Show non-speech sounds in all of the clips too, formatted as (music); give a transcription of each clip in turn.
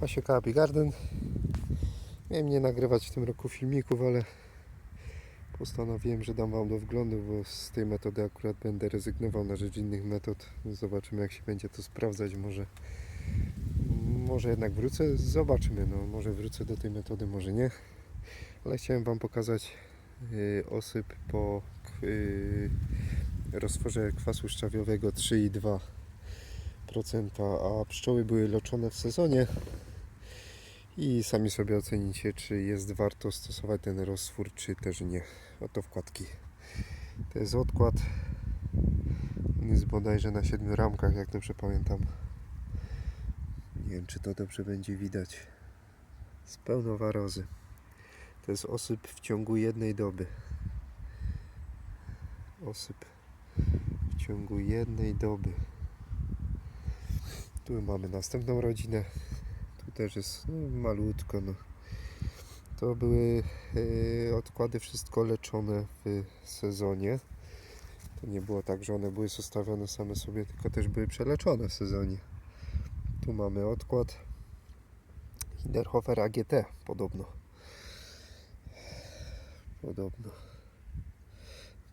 Pasieka Happy Garden. Miałem nie nagrywać w tym roku filmików, ale postanowiłem, że dam Wam do wglądu, bo z tej metody akurat będę rezygnował na rzecz innych metod. Zobaczymy jak się będzie to sprawdzać. Może, może jednak wrócę, zobaczymy. No, może wrócę do tej metody, może nie. Ale chciałem Wam pokazać y, osyp po y, roztworze kwasu szczawiowego 3,2 a pszczoły były leczone w sezonie i sami sobie ocenicie, czy jest warto stosować ten roztwór, czy też nie. Oto wkładki. To jest odkład. On jest bodajże na 7 ramkach, jak dobrze pamiętam. Nie wiem, czy to dobrze będzie widać. Z pełno warozy. To jest osyp w ciągu jednej doby. Osyp w ciągu jednej doby. Tu mamy następną rodzinę. Tu też jest no, malutko. No. To były e, odkłady wszystko leczone w sezonie. To nie było tak, że one były zostawione same sobie, tylko też były przeleczone w sezonie. Tu mamy odkład Hinderhofer AGT podobno. Podobno.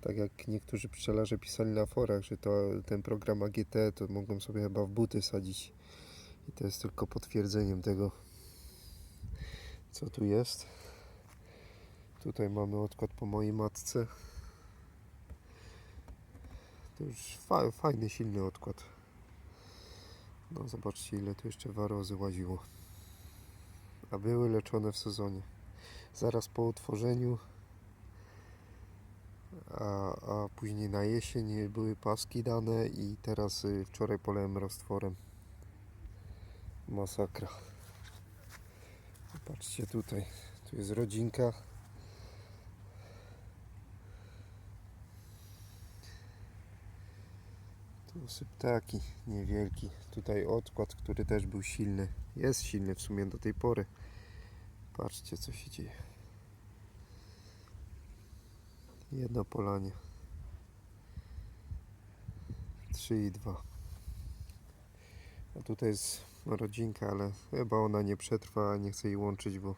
Tak jak niektórzy pszczelarze pisali na forach, że to ten program AGT to mogą sobie chyba w buty sadzić. I to jest tylko potwierdzeniem tego, co tu jest. Tutaj mamy odkład po mojej matce. To już fa fajny, silny odkład. No zobaczcie ile tu jeszcze warozy łaziło. A były leczone w sezonie. Zaraz po utworzeniu a, a później na jesień były paski dane i teraz y, wczoraj polałem roztworem. Masakra. Patrzcie tutaj, tu jest rodzinka. Tu syp taki niewielki. Tutaj odkład, który też był silny. Jest silny w sumie do tej pory. Patrzcie co się dzieje. Jedno polanie. 3 i 2. A tutaj jest rodzinka, ale chyba ona nie przetrwa, nie chcę jej łączyć, bo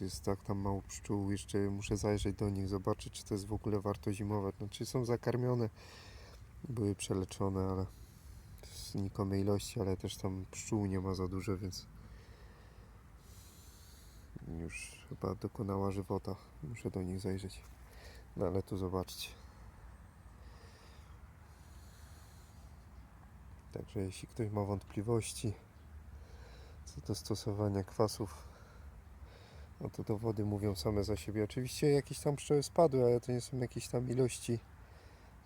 jest tak tam mało pszczół. Jeszcze muszę zajrzeć do nich, zobaczyć, czy to jest w ogóle warto zimować. Znaczy są zakarmione, były przeleczone, ale w znikomej ilości, ale też tam pszczół nie ma za dużo, więc już chyba dokonała żywota. Muszę do nich zajrzeć. No ale tu zobaczcie. Także jeśli ktoś ma wątpliwości co do stosowania kwasów, no to dowody mówią same za siebie. Oczywiście jakieś tam pszczoły spadły, ale to nie są jakieś tam ilości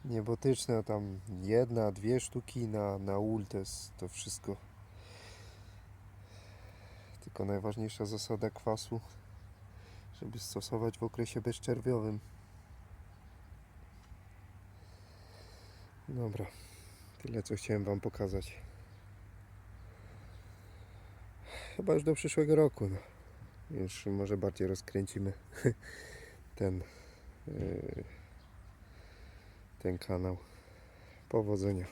niebotyczne. Tam jedna, dwie sztuki na, na ul to jest to wszystko. Najważniejsza zasada kwasu, żeby stosować w okresie bezczerwiowym. Dobra, tyle co chciałem Wam pokazać. Chyba już do przyszłego roku. No. Już może bardziej rozkręcimy (laughs) ten, yy, ten kanał. Powodzenia.